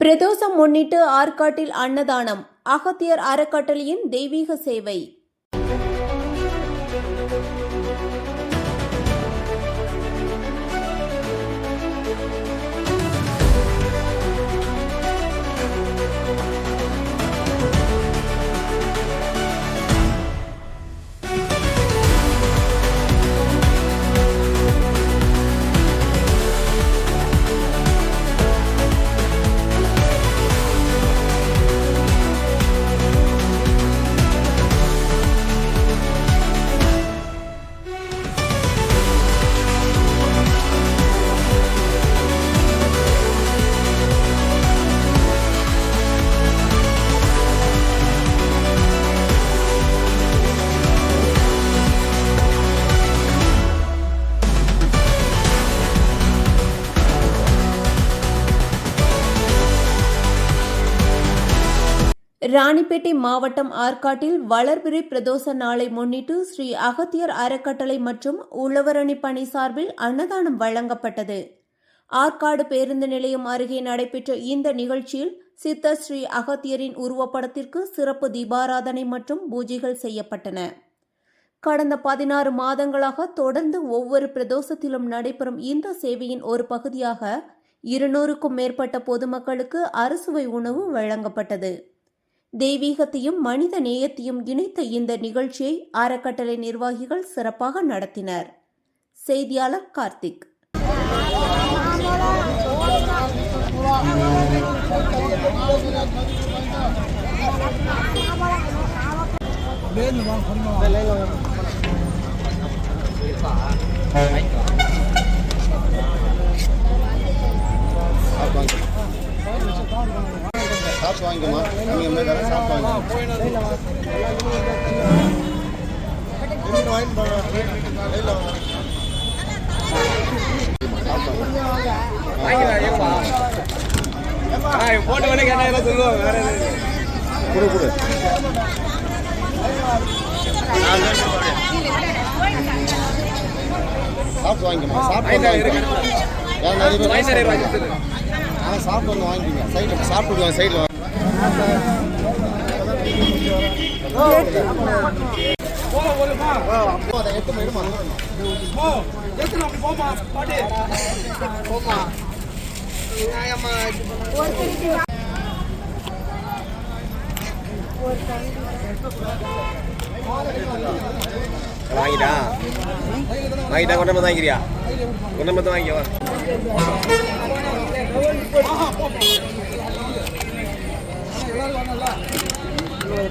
பிரதோஷம் முன்னிட்டு ஆற்காட்டில் அன்னதானம் அகத்தியர் அறக்கட்டளையின் தெய்வீக சேவை. ராணிப்பேட்டை மாவட்டம் ஆற்காட்டில் வளர்பிறை பிரதோஷ நாளை முன்னிட்டு ஸ்ரீ அகத்தியர் அறக்கட்டளை மற்றும் உழவரணி பணி சார்பில் அன்னதானம் வழங்கப்பட்டது. ஆற்காடு பேருந்து நிலையம் அருகே நடைபெற்ற இந்த நிகழ்ச்சியில் சித்தர் ஸ்ரீ அகத்தியரின் உருவப்படத்திற்கு சிறப்பு தீபாராதனை மற்றும் பூஜைகள் செய்யப்பட்டன. கடந்த பதினாறு மாதங்களாக தொடர்ந்து ஒவ்வொரு பிரதோஷத்திலும் நடைபெறும் இந்த சேவையின் ஒரு பகுதியாக இருநூறுக்கும் மேற்பட்ட பொதுமக்களுக்கு அறுசுவை உணவு வழங்கப்பட்டது. தெய்வீகத்தையும் மனித நேயத்தையும் இணைத்த இந்த நிகழ்ச்சியை அறக்கட்டளை நிர்வாகிகள் சிறப்பாக நடத்தினர். செய்தியாளர் கார்த்திக். சாப்பிட்டு வாங்கிக்கோமா நீங்கள் இந்த கடை சாப்பிட்டு வாங்கிக்கோமா போட்டு வேணா கேட்டா சொல்லுவாங்க வேற கொடு கொடு சாப்பிட்டு வாங்கிக்கோமா சாப்பிட்டு நிறைய பேர் ஆனால் சாப்பிட்டு வந்து வாங்கிக்கோங்க. சைடில் சாப்பிட்டு சைடில் வாங்கிட்டா வாங்கிட்டா கொண்டு வந்து வாங்கிக்கிறியா? கொண்டு வந்து வாங்கிக்கவா